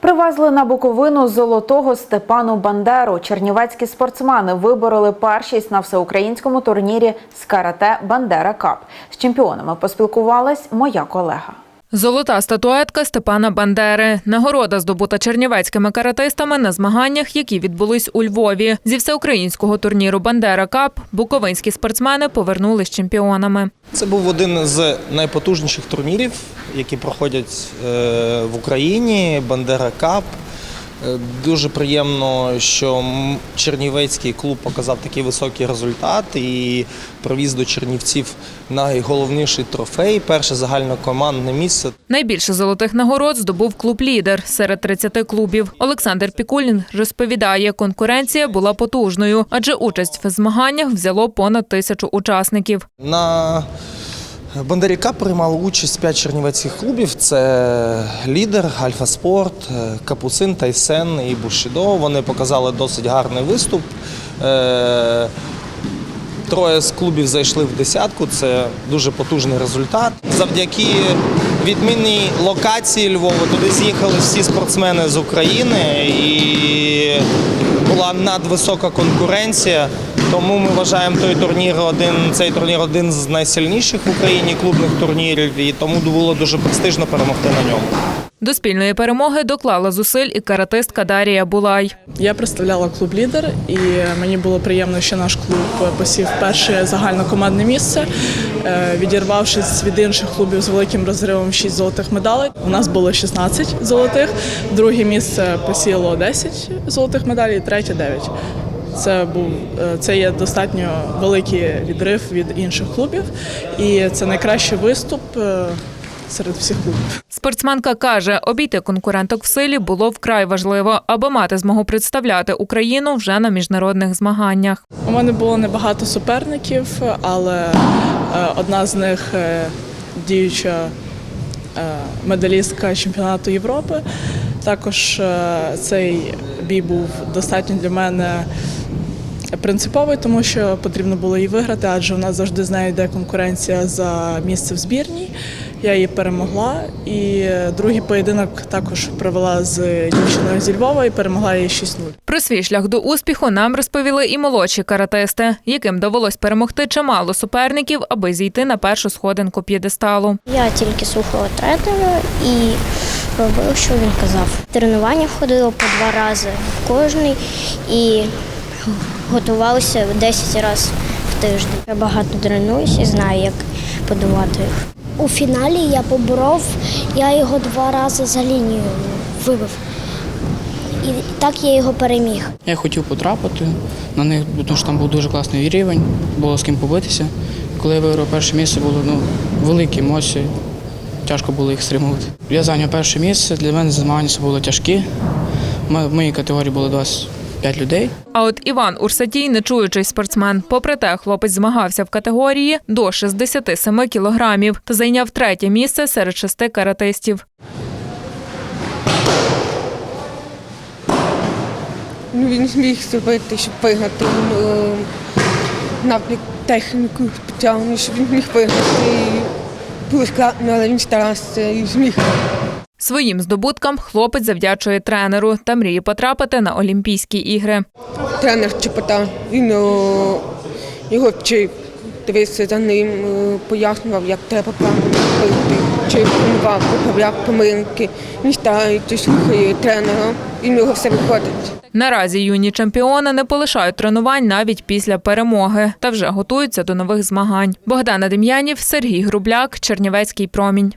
Привезли на Буковину золотого Степану Бандеру. Чернівецькі спортсмени вибороли першість на всеукраїнському турнірі з карате Бандера Кап. З чемпіонами поспілкувалась моя колега. Золота статуетка Степана Бандери. Нагорода здобута чернівецькими каратистами на змаганнях, які відбулись у Львові. Зі всеукраїнського турніру Бандера Кап буковинські спортсмени повернулись чемпіонами. Це був один з найпотужніших турнірів, які проходять е, в Україні. Бандера Кап. Е, Дуже приємно, що Чернівецький клуб показав такий високий результат і привіз до Чернівців найголовніший трофей перше загальнокомандне місце. Найбільше золотих нагород здобув клуб лідер серед 30 клубів. Олександр Пікулін розповідає, конкуренція була потужною, адже участь в змаганнях взяло понад тисячу учасників. На Бандері Кап приймали участь 5 чернівецьких клубів. Це лідер, Альфа Спорт, е, Капуцин, Тайсен і Бушідо. Вони показали досить гарний виступ. Е, Троє з клубів зайшли в десятку. Це дуже потужний результат. Завдяки відмінній локації Львова туди з'їхали всі спортсмени з України і була надвисока конкуренція. Тому ми вважаємо той турнір один, цей турнір один з найсильніших в Україні клубних турнірів, і тому було дуже престижно перемогти на ньому. До спільної перемоги доклала зусиль і каратистка Дарія Булай. Я представляла клуб лідер, і мені було приємно, що наш клуб посів перше загальнокомандне місце, е, відірвавшись від інших клубів з великим розривом 6 золотих медалей. У нас було 16 золотих, друге місце посіло 10 золотих медалей, третє 9. Це був е, це є достатньо великий відрив від інших клубів, і це найкращий виступ е, серед всіх клубів. Спортсменка каже, обійти конкуренток в силі було вкрай важливо, аби мати змогу представляти Україну вже на міжнародних змаганнях. У мене було небагато суперників, але е, одна з них діюча медалістка чемпіонату Європи. Також цей бій був достатньо для мене принциповий, тому що потрібно було її виграти, адже у нас завжди з нею йде конкуренція за місце в збірній. Я її перемогла. І другий поєдинок також провела з дівчиною зі Львова і перемогла її 6-0. Про свій шлях до успіху нам розповіли і молодші каратисти, яким довелось перемогти чимало суперників, аби зійти на першу сходинку п'єдесталу. Я тільки слухала тренера і робив, що він казав. Тренування ходила по два рази в кожний і готувалася 10 разів в тиждень. Я багато тренуюся і знаю, як подавати їх. У фіналі я поборов, я його два рази за лінію вибив. І так я його переміг. Я хотів потрапити на них, тому що там був дуже класний рівень, було з ким побитися. Коли я виграв перше місце, було ну, великі емоції, тяжко було їх стримувати. Я зайняв перше місце, для мене змагання це було тяжкі. В моїй категорії було 25 людей. А от Іван Урсатій, нечуючий спортсмен. Попри те, хлопець змагався в категорії до 67 кілограмів та зайняв третє місце серед шести каратистів. Ну, він зміг зробити, щоб виграти Він, е, техніку спеціальну, щоб він міг виграти. Було складно, але він старався і зміг. Своїм здобуткам хлопець завдячує тренеру та мріє потрапити на Олімпійські ігри. Тренер Чепота, він його вчив, дивився за ним, е, пояснював, як треба робити, вчив тренував, поправляв помилки. Він старається, слухає тренера, і в нього все виходить. Наразі юні чемпіони не полишають тренувань навіть після перемоги та вже готуються до нових змагань. Богдана Дем'янів, Сергій Грубляк, Чернівецький промінь.